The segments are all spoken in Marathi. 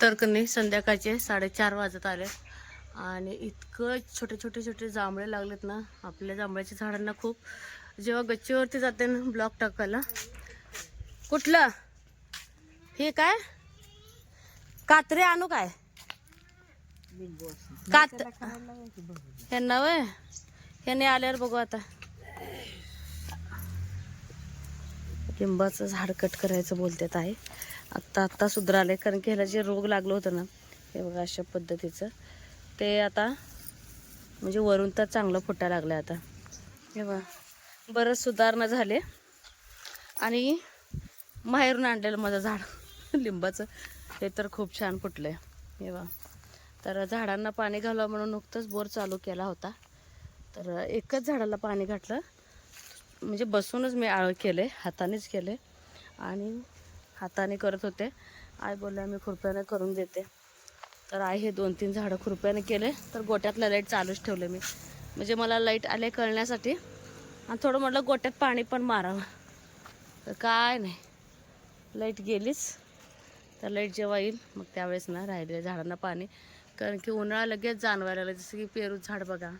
तर कनी संध्याकाळचे साडेचार वाजत आले आणि इतकं छोटे छोटे छोटे जांभळे लागलेत ना आपल्या जांभळ्याच्या झाडांना खूप. जेव्हा गच्चीवरती जाते ना ब्लॉक टाकायला. कुठलं? हे काय? कात्रे आणू काय? कात ह्यांना वय ह्याने आल्यावर बघू आता. लिंबाचं झाड कट करायचं बोलतात आहे आत्ता आत्ता सुधारले कारण की ह्याला जे रोग लागलं होतं ना हे बघा अशा पद्धतीचं. ते आता म्हणजे वरून तर चांगलं फुटायला लागलं आता. हे बघा बरंच सुधारणा झाले. आणि माहेरून आणलेलं माझं झाड लिंबाचं. हे तर खूप छान फुटलं आहे हे बघा. तर झाडांना पाणी घालावं म्हणून नुकतंच बोर चालू केला होता. तर एकच झाडाला पाणी घातलं. म्हणजे बसूनच मी आळ केले हातानेच केले आणि हाताने करत होते. आई बोलल्या मी खुरप्याने करून देते. तर आई हे दोन तीन झाडं खुरप्याने केले. तर गोट्यातलं लाइट चालूच ठेवले मी. म्हणजे मला लाइट आले कळण्यासाठी. आणि थोडं म्हटलं गोट्यात पाणी पण मारावं. तर काय नाही. लाइट गेलीच. तर लाइट जेव्हा येईल मग त्यावेळेस ना राहिलेल्या झाडांना पाणी. कारण की उन्हाळा लगेच जाणवायला लागला. जसं की पेरूच झाड बघा.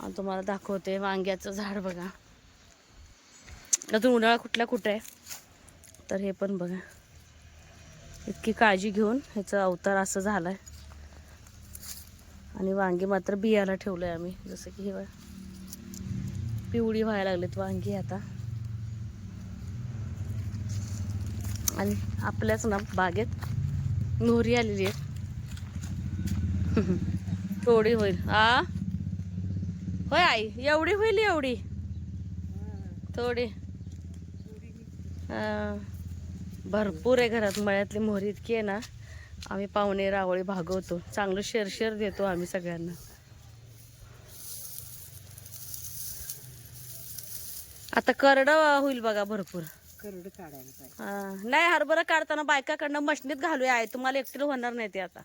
आणि तुम्हाला दाखवते वांग्याचं झाड बघा. अजून उन्हाळा कुठला कुठं आहे? तर हे पण बघा. इतकी काळजी घेऊन ह्याचा अवतार असं झालाय. आणि वांगी मात्र बियाला ठेवलंय आम्ही. जसं की हे बघा. पिवळी व्हायला लागलीत वांगी आता. आणि आपल्याच ना बागेत मोहरी आलेली आहे. थोडी होईल. आ? होय आई एवढी होईल एवढी? थोडी. हा. भरपूर आहे घरात. मळ्यातली मोहरी इतकी आहे ना आम्ही पाहुणे रावळी भागवतो. चांगलं शेर शेर देतो आम्ही सगळ्यांना. आता करड होईल बघा भरपूर. करड काढायला पाहिजे. हा. नाही हरभरा काढताना बायकाकडनं मशनीत घालूया. आहे तुम्हाला एकटीला होणार नाही ते आता.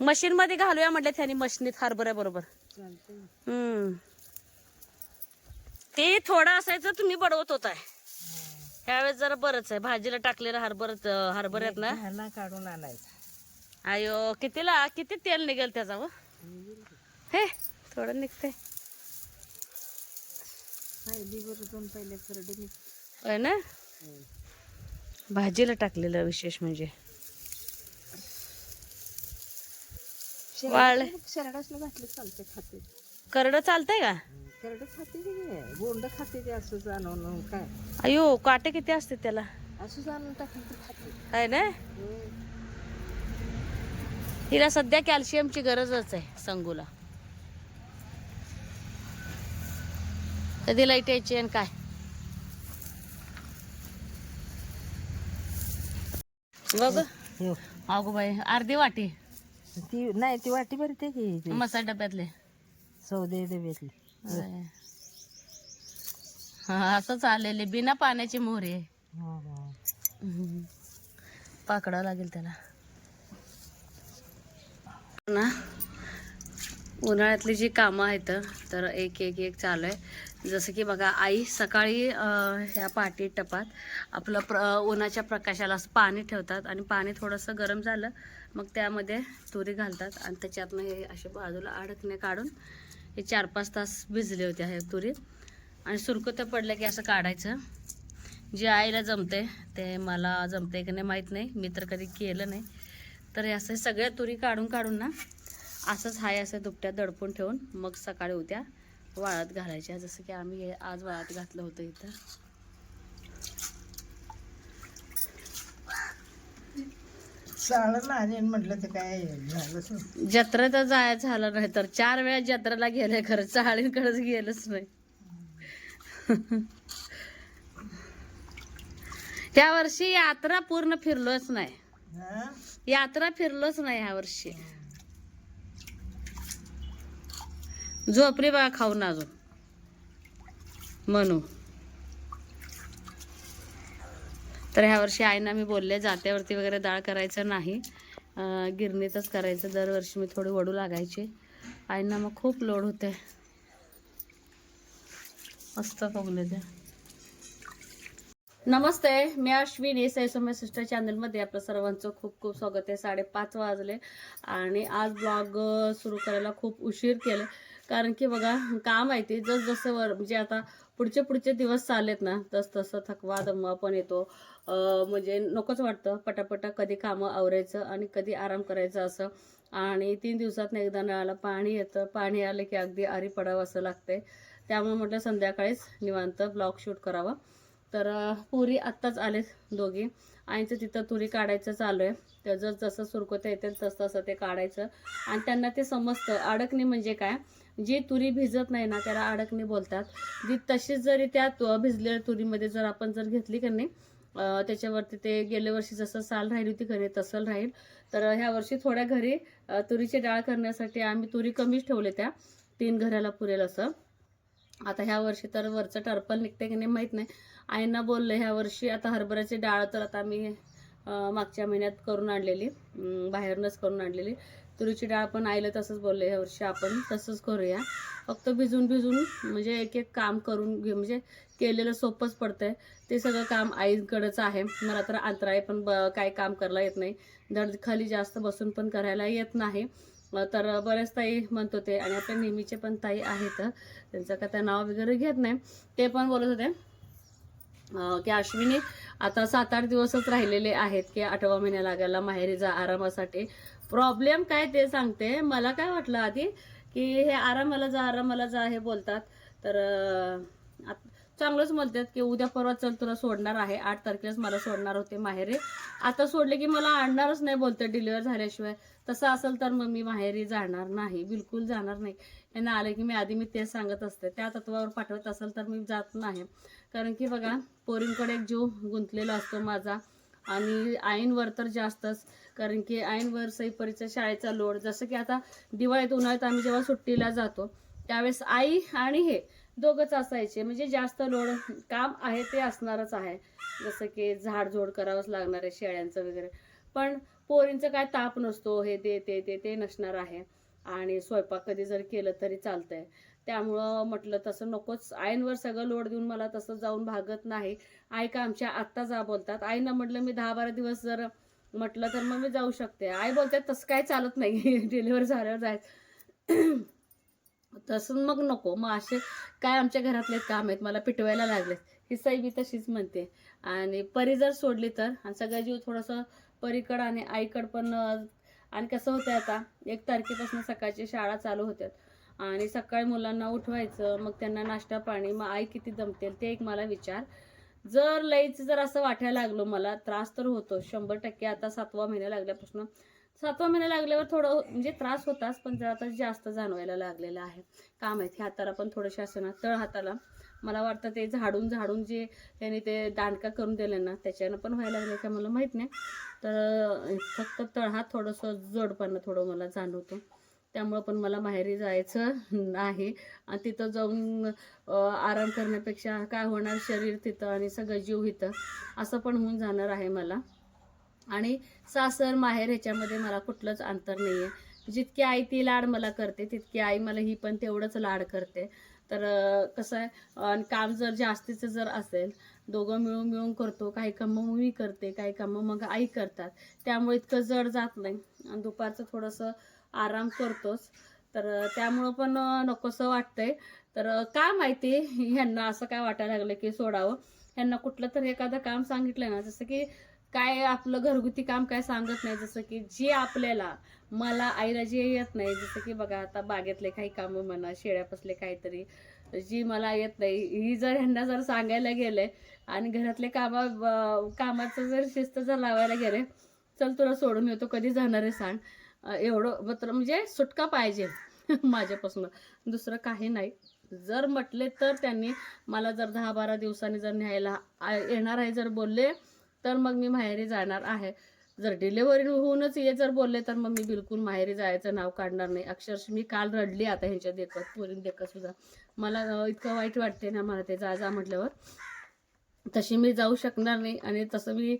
मशीन मध्ये घालूया म्हटलं त्यांनी मशनीत हरभऱ्या बरोबर चालतंय. हम्म. ते थोडं असायचं तुम्ही बडवत होताय. ह्यावेळेस जरा बरंच आहे. भाजीला टाकलेलं हरभर हरभऱ्यात ना? ह्याला काढून आणायचा. अयो कितीला किती तेल निघेल त्याचा व हे थोडं निघते पहिली बरं दोन पहिले करडे मी होय ना? भाजीला टाकलेलं विशेष म्हणजे. शरडासला घातले चालते खाते करडं चालतंय का? करड खाते बोंड असं जाणवून काय? अयो काटे किती असते त्याला? असं जाणून खाते. आहे ना हिला सध्या कॅल्शियमची गरजच आहे संगूला. कधी लाइट यायची आणि काय? बघ. हो. अगो बाई अर्धी वाटी. ती नाही ती वाटी बरी ते की मसाला डब्यातले. सौदे डब्यातली. असंच आलेले बिना पाण्याची मोहरी. आहे. पाकडावं लागेल त्याला. ना उन्हाळ्यातली जी कामं आहेत तर एक एक एक चालू आहे. जसं की बघा आई सकाळी ह्या पाटी टपात आपलं प्र उन्हाच्या प्रकाशाला असं पाणी ठेवतात आणि पाणी थोडंसं गरम झालं मग त्यामध्ये तुरी घालतात आणि त्याच्यातनं हे असे बाजूला अडकणे काढून हे चार पाच तास भिजले होते ह्या तुरी. आणि सुरकुत्या पडल्या की असं काढायचं. जे आईला जमते ते मला जमते की नाही माहीत नाही. मी तर कधी केलं नाही. तर हे असं सगळ्या तुरी काढून काढून ना असंच हाय असं दुपट्यात दडपून ठेवून मग सकाळी उद्या वाळत घालायच्या. जसं की आम्ही हे आज वाळत घातलं होतं इथं. आणि म्हटलं तर काय झालंच नाही. जत्रा तर जायचं झालं नाही तर चार वेळा जत्रेला गेले खरं चाळींकडेच गेलंच नाही. या वर्षी यात्रा पूर्ण फिरलोच नाही. हा? यात्रा फिरलोच नाही ह्या वर्षी. झोपली बघा खाऊन अजून. म्हणू. तर ह्या वर्षी आईना मी बोलले जात्यावरती वगैरे डाळ करायचं नाही. गिरणीतच करायचं. दरवर्षी मी थोडी वडू लागायची. आईना मग खूप लोड होते. मस्त बघले ते. नमस्ते मी अश्विनी सैसम्य सिस्टर चॅनलमध्ये आपलं सर्वांचं खूप खूप स्वागत आहे. साडेपाच वाजले आणि आज ब्लॉग सुरू करायला खूप उशीर केलं. कारण की बघा काम आहे ते. जस जसं वर म्हणजे आता पुढचे पुढचे दिवस चाललेत ना तस तसं थकवा दमवा पण येतो. म्हणजे नकोच वाटतं. पटापटा कधी कामं आवरायचं आणि कधी आराम करायचं असं. आणि तीन दिवसात एकदा नळाला पाणी येतं. पाणी आलं की अगदी आरी पडावं असं लागते त्यामुळे म्हटलं संध्याकाळीच निवांत ब्लॉग शूट करावा. तर पुरी आत्ताच आलेत दोघी. आईचं तिथं तुरी काढायचं चालू आहे. तर जस जसं सुरकुत्या येतील तसं तसं ते काढायचं. आणि त्यांना ते समजतं. अडकणी म्हणजे काय? जी तुरी भिजत नाही ना त्याला अडकणी बोलतात. जी तशीच जरी त्या तु- भिजलेल्या तुरीमध्ये जर आपण जर घेतली का नाही त्याच्यावरती ते गेल्या वर्षी जसं साल राहिली होती घरी तसं राहील. तर ह्या वर्षी थोड्या घरी तुरीची डाळ करण्यासाठी आम्ही तुरी कमीच ठेवले त्या तीन घराला पुरेल असं. आता ह्या वर्षी तर वरचं टर्पल निघते की नाही माहीत नाही. आईंना बोललं ह्या वर्षी आता हरभऱ्याची डाळ तर आता आम्ही मागच्या महिन्यात करून आणलेली बाहेरूनच करून आणलेली. तुरीची डाळ पण आईला तसंच बोलले ह्या वर्षी आपण तसंच करूया. फक्त भिजून भिजून म्हणजे एक एक काम करून घे म्हणजे केलेलं सोपंच पडतंय. ते सगळं काम आईकडंच आहे. मला तर अंतराय पण ब काही काम करायला येत नाही. दर्द खाली जास्त बसून पण करायला येत नाही. तर बऱ्याच ताई म्हणत होते आणि आपल्या नेहमीचे पण ताई आहेत. त्यांचं का त्या नाव वगैरे घेत नाही. ते पण बोलत होते की अश्विनी आता सात आठ दिवसच राहिलेले आहेत की आठवा महिन्या लागायला माहेरी जा आरामासाठी. प्रॉब्लेम काय ते सांगते. मला काय वाटलं आधी की हे आरामाला जा आरामाला जा हे बोलतात. तर चांगलंच म्हणतात की उद्या परवा चल तुला सोडणार आहे. आठ तारखेलाच मला सोडणार होते माहेरी. आता सोडले की मला आणणारच नाही बोलते डिलिव्हर झाल्याशिवाय. तसं असेल तर मग मी माहेरी जाणार नाही. बिलकुल जाणार नाही. यांना आलं की मी आधी मी तेच सांगत असते. त्या तत्वावर पाठवत असेल तर मी जात नाही. कारण की बघा पोरींकडे एक जीव गुंतलेला असतो माझा. आणि आईंवर तर जास्तच कारण की आईंवर सैपरीचा शाळेचा लोड. जसं की आता दिवाळीत उन्हाळ्यात आम्ही जेव्हा सुट्टीला जातो त्यावेळेस आई आणि हे दोघंच असायचे. म्हणजे जास्त लोड काम आहे ते असणारच आहे. जसं की झाडझोड करावंच लागणार आहे शेळ्यांचं वगैरे. पण पोरींचं काय ताप नसतो हे ते ते ते ते नसणार आहे. आणि स्वयंपाक कधी जर केलं तरी चालतंय. त्यामुळं म्हटलं तसं नकोच. आईंवर सगळं लोड देऊन मला तसं जाऊन भागत नाही. आई का आमच्या आत्ता जा बोलतात. आईनं म्हटलं मी दहा बारा दिवस जर म्हटलं तर मग मी जाऊ शकते. आई बोलतात तसं काय चालत नाही. डिलिव्हर झाल्यावर जायचं. तसं मग नको. मग असे काय आमच्या घरातले काम आहेत? मला पिटवायला लागलेत. ही सई मी तशीच म्हणते. आणि परी जर सोडली तर? आणि सगळा जीव थोडंसं परीकडं आणि आईकड पण आणि कसं होतं आता? एक तारखेपासून सकाळची शाळा चालू होत्या आणि सकाळी मुलांना उठवायचं मग त्यांना नाश्ता पाणी मग आई किती जमतेल ते एक मला विचार. जर लईच जर असं वाटायला लागलो मला त्रास तर होतो शंभर टक्के आता सातवा महिना लागल्यापासून. सातवा महिना लागल्यावर थोडं हो, म्हणजे त्रास होताच पण जर आता जास्त जाणवायला लागलेलं आहे. काम आहेत ह्या हाताला पण थोडंशे असं ना तळ हाताला. मला वाटतं ते झाडून झाडून जे त्यांनी ते दांडका करून दिले ना त्याच्यानं पण व्हायला लागलं का मला माहीत नाही. तर फक्त तळहात थोडंसं जडपणा थोडं मला जाणवतो. त्यामुळं पण मला माहेरी जायचं आहे. आणि तिथं जाऊन आराम करण्यापेक्षा काय होणार शरीर तिथं आणि सगळं जीव इथं असं पण होऊन जाणार आहे मला. आणि सासर माहेर ह्याच्यामध्ये मला कुठलंच अंतर नाही आहे जितकी आई ती लाड मला करते तितकी आई मला ही पण तेवढंच लाड करते. तर कसं आहे आणि काम जर जास्तीचं जर असेल दोघं मिळून मिळून करतो काही कामं मी करते काही कामं मग आई करतात. त्यामुळे इतकं जड जात नाही. आणि दुपारचं थोडंसं आराम करतोच तर त्यामुळं पण नकोसं वाटतंय. तर का माहिती ह्यांना असं काय वाटायला लागलं की सोडावं? ह्यांना कुठलं तरी एखादं काम सांगितलं ना जसं की काय आपलं घरगुती काम काय सांगत नाही जसं की जे आपल्याला मला आईला जे येत नाही जसं की बघा आता बागेतले काही कामं म्हणा शेळ्यापासले काहीतरी जी मला येत नाही ही जर ह्यांना जर सांगायला गेले आणि घरातले कामा कामाचं जर शिस्त जर लावायला गेले चल तुला सोडून येतो कधी जाणार आहे सांग. एवढं मात्र म्हणजे सुटका पाहिजे माझ्यापासून. दुसरं काही नाही. जर म्हटले तर त्यांनी मला जर दहा बारा दिवसांनी जर न्यायला येणार आहे जर बोलले तर मग मी माहेरी जाणार आहे. जर डिलेवरी होऊनच ये जर बोलले तर मग मी बिलकुल माहेरी जायचं नाव काढणार नाही. अक्षरशः मी काल रडली आता ह्यांच्या देखत पोरीन देखत सुद्धा. मला इतकं वाईट वाटते ना मला ते जा जा म्हटल्यावर. तशी मी जाऊ शकणार नाही. आणि तसं मी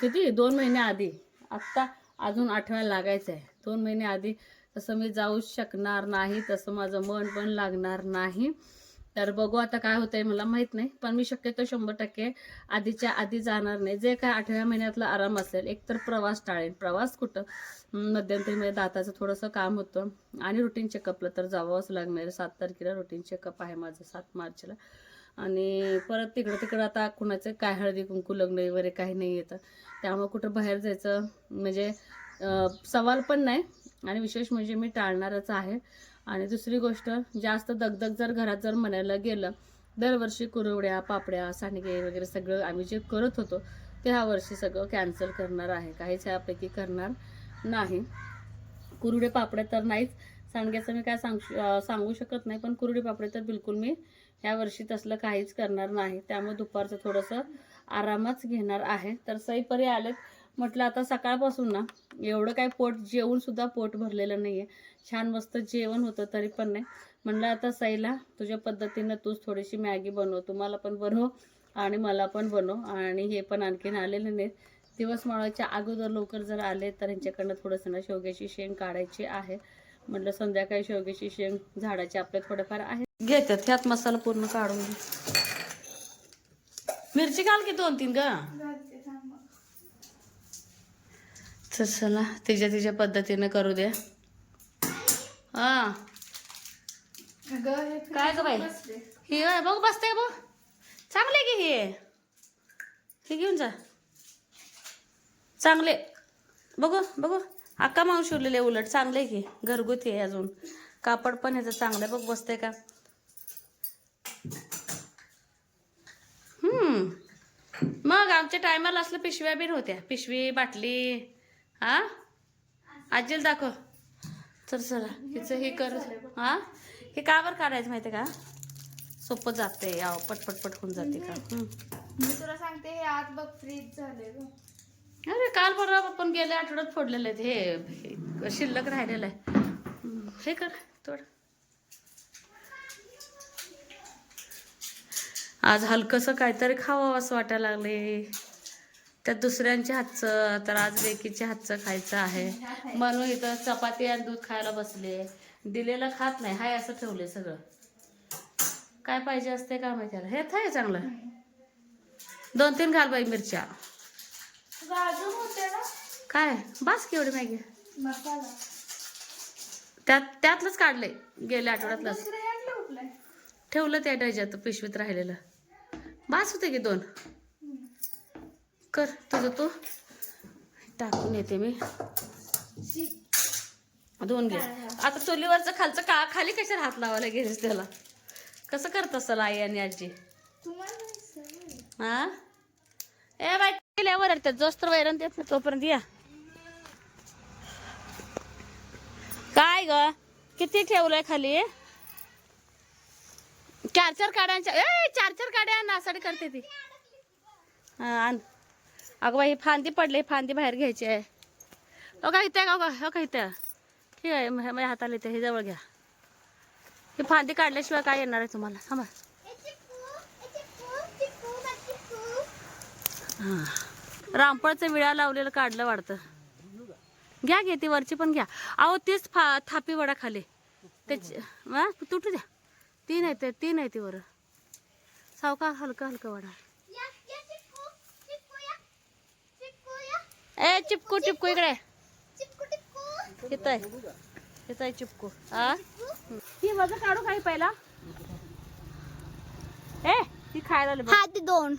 किती? दोन महिन्याआधी आत्ता अजून आठवायला लागायचं आहे दोन महिने आधी तसं मी जाऊ शकणार नाही तसं माझं मन पण लागणार नाही. तर बघू आता काय होतंय मला माहीत नाही. पण मी शक्यतो शंभर टक्के आधीच्या आधी जाणार नाही. जे काय आठव्या महिन्यातला आराम असेल एकतर प्रवास टाळेल प्रवास कुठं? हम्म, मध्यंतरीमध्ये दाताचं थोडंसं काम होतं. आणि रुटीन चेकअपला तर जावंच लागणार. सात तारखेला रुटीन चेकअप आहे माझं सात मार्चला. आणि परत तिकडं तिकडं आता कुणाचं काय हळदी कुंकू लग्न वगैरे काही नाही येतं. त्यामुळे कुठं बाहेर जायचं म्हणजे सवाल पण नाही आणि विशेष म्हणजे मी टाळणारच आहे. आणि दुसरी गोष्ट जास्त दगदग जर घरात जर म्हणायला गेलं दरवर्षी कुरवड्या पापड्या सांडगे वगैरे सगळं आम्ही जे करत होतो ते ह्या वर्षी सगळं कॅन्सल करणार आहे. काहीच ह्यापैकी करणार नाही. कुरडे पापड्या तर नाहीच. सांडग्याचं मी काय सांग सांगू शकत नाही पण कुरडे पापडे तर बिलकुल मी ह्या वर्षी तसलं काहीच करणार नाही. त्यामुळे दुपारचं थोडंसं आरामच घेणार आहे. तर सईपरी आलेत. म्हटलं आता सकाळपासून ना एवढं काय पोट जेवूनसुद्धा पोट भरलेलं नाही आहे छान मस्त जेवण होतं तरी पण नाही. म्हणलं आता सईला तुझ्या पद्धतीनं तूच थोडीशी मॅगी बनव. तुम्हाला पण बनव आणि मला पण बनव. आणि हे पण आणखीन आलेले नाहीत. दिवस माळाच्या अगोदर लवकर जर आले तर ह्यांच्याकडनं थोडंसं ना शेवग्याची शेंग काढायची आहे. म्हटलं संध्याकाळी शेवग्याची शेंग झाडाचे आपल्या थोडंफार आहे घेतात ह्यात मसाला पूर्ण काढून घे. मिरची घाल की दोन तीन ग चला तिच्या तिच्या पद्धतीने करू दे. हा. काय ग बाई? ही बघ बसते बघ. चांगले की हे? हे घेऊन जा. चांगले. बघू बघू. अक्का माऊ शिवलेले उलट चांगले की? घरगुती आहे अजून. कापड पण ह्याचं चांगलं आहे. बघ बसते का हम्म मग आमच्या टायमाला असलं पिशव्या बिन होत्या. पिशवी बाटली हा आजील दाखव. तर चला. हिचं हे कर. हा हे का बरं काढायचं माहिती का? सोपं जाते याव पटपट पट होऊन जाते का. मी तुला सांगते हे आत बघ फ्रीज झाले अरे काल परवा आपण गेल्या आठवड्यात फोडलेले आहेत. हे शिल्लक राहिलेलं आहे. हे. कर थोडं आज हलकंसं काहीतरी खावं असं वाटायला लागले त्यात दुसऱ्यांच्या हातचं तर आज लेकीच्या हातचं खायचं आहे. म्हणून इथं चपाती आणि दूध खायला बसले. दिलेलं खात नाही. हाय असं ठेवले सगळं. काय पाहिजे असते का माहिती. हे थाय चांगलं. दोन तीन घाल बाई मिरच्या. काय? बास की एवढी मॅगी. त्यात त्यातलंच काढले गेल्या आठवड्यातलंच. ठेवलं त्या ह्याच्यात पिशवीत राहिलेलं. बास होते की दोन? कर तुझं तू. टाकून येते मी. दोन घे. आता चुलीवरचं खालचं का खाली कशा हात लावायला गेलीस त्याला? कसं करत असेल आई आणि आजी? हा? ए बाई केल्यावर त्यात वैरण देत नाही तोपर्यंत या. काय ग? किती ठेवलंय खाली? चार चार काड्यांच्या ए चार चार काड्या नासाडी करते ती. हां आण. अगं बाई फांदी पडली फांदी बाहेर घ्यायची आहे. हो का इथे हो का हो का इथे? ठीक आहे माझ्या हाताला इथे हे जवळ घ्या. ही फांदी काढल्याशिवाय काय येणार आहे तुम्हाला? थांबा. हा. रामफळचं विळा लावलेलं काढलं वाटतं घ्या घे ती वरची पण घ्या. अहो तीच फा थापी वडा खाली त्याची तुटू द्या तीन ते तीन ती वर सावका हलका हलका वडा ए चिपकू चिपकू इकडे. इथं आहे. इथं आहे चिपकू. हा ही वज़न काढू काही पहिला? ए ती खायला. हा ते दोन.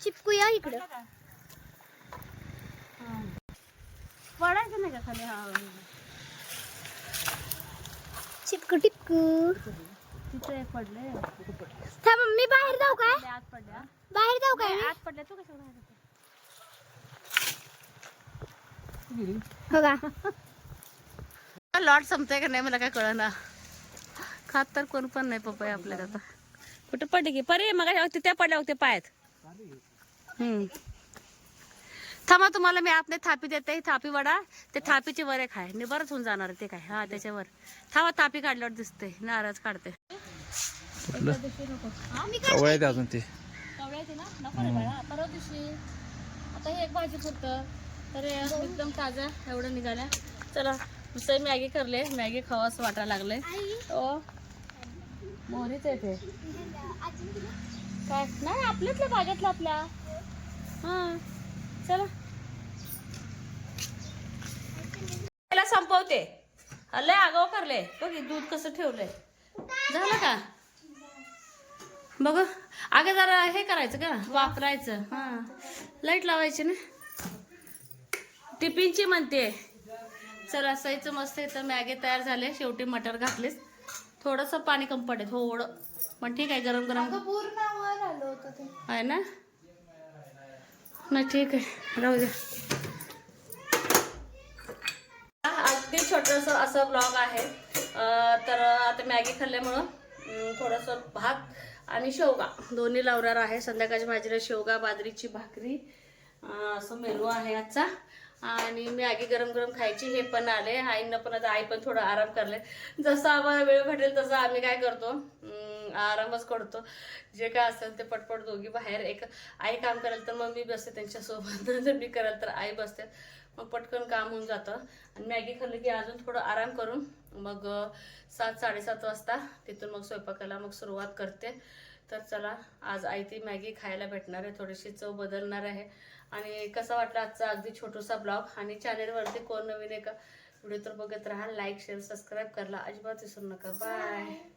चिपकूया इकडे. पडायचं नाही का खाली? हा चिपकू टिपकू तिथे एक पडले थांब मी बाहेर जाऊ काय? आत पडल्या बाहेर जाऊ काय आत पडल्या तू कशा बाहेर जाते? हो का? लॉट संपते का नाही मला काय कळना. खात तर कोण पण नाही पप्पा आपल्याला आता. कुठे पडले की? परे मग त्या पडल्या होते पायात. हम्म. थांबा तुम्हाला मी आपले थापी देते. ही थापी वडा ते थापीची वर एक आहे निबरच होऊन जाणार आहे ते काय. हा त्याच्यावर. थांबा थापी काढल्यावर दिसते नारळ काढते. कवळ अजून ते. कवळ्या येते ना? नको रे बाळा. परवा दिवशी आता हे एक भाजी होतं तर हे एकदम ताजा एवढं निघाल्या. चला दुसरी मॅगी करले. मॅगी खावं असं वाटायला लागले हो. मोहरीच आहे ते. काय? नाही आपल्यातल्या बागेतलं आपल्या. हा. चला. त्याला संपवते. लय आगाव करले. बघ दूध कसं ठेवलंय. झालं का? बघ अगं जरा हे करायचं का? वापरायचं. हा. लाइट लावायची ना? टिफिनची म्हणते. चल असायचं मस्त इथं मॅगी तयार झाले. शेवटी मटर घातलेस. थोडंसं पाणी कमी पडेल थोडं. पण ठीक आहे गरम गरम. पूर्ण वर आलं होतं ते. आहे ना? नाही ठीक आहे. राहू द्या अगदी छोटस असं ब्लॉग आहे. अं, तर आता मॅगी खाल्ल्यामुळं अं, थोडंसं भात आणि शेवगा. दोन्ही लावणार आहे. संध्याकाळच्या भाजीला शेवगा बाजरीची भाकरी असं मेनू आहे आजचा. आणि मी आगी गरम गरम खायची हे पण आले आईनं पण आता आई पण थोडं आराम करले. जसं आम्हाला वेळ भेटेल तसं आम्ही काय करतो? आरामच करतो. जे काय असेल ते पटपट दोघी बाहेर. एक आई काम करेल तर मग मी बसते त्यांच्यासोबत. जर मी करेल तर आई बसते. मग पटकन काम होऊन जातं. आणि मॅगी खाल्ली की अजून थोडं आराम करून मग सात साडेसात वाजता तिथून मग स्वयंपाकाला मग सुरुवात करते. तर चला आज आई ती मॅगी खायला भेटणार आहे. थोडीशी चव बदलणार आहे. आणि कसा वाटला आजचा अगदी छोटूसा ब्लॉग? आणि चॅनेलवरती कोण नवीन आहे का? व्हिडिओ तर बघत राहा. लाईक शेअर सबस्क्राईब करायला अजिबात विसरू नका. बाय.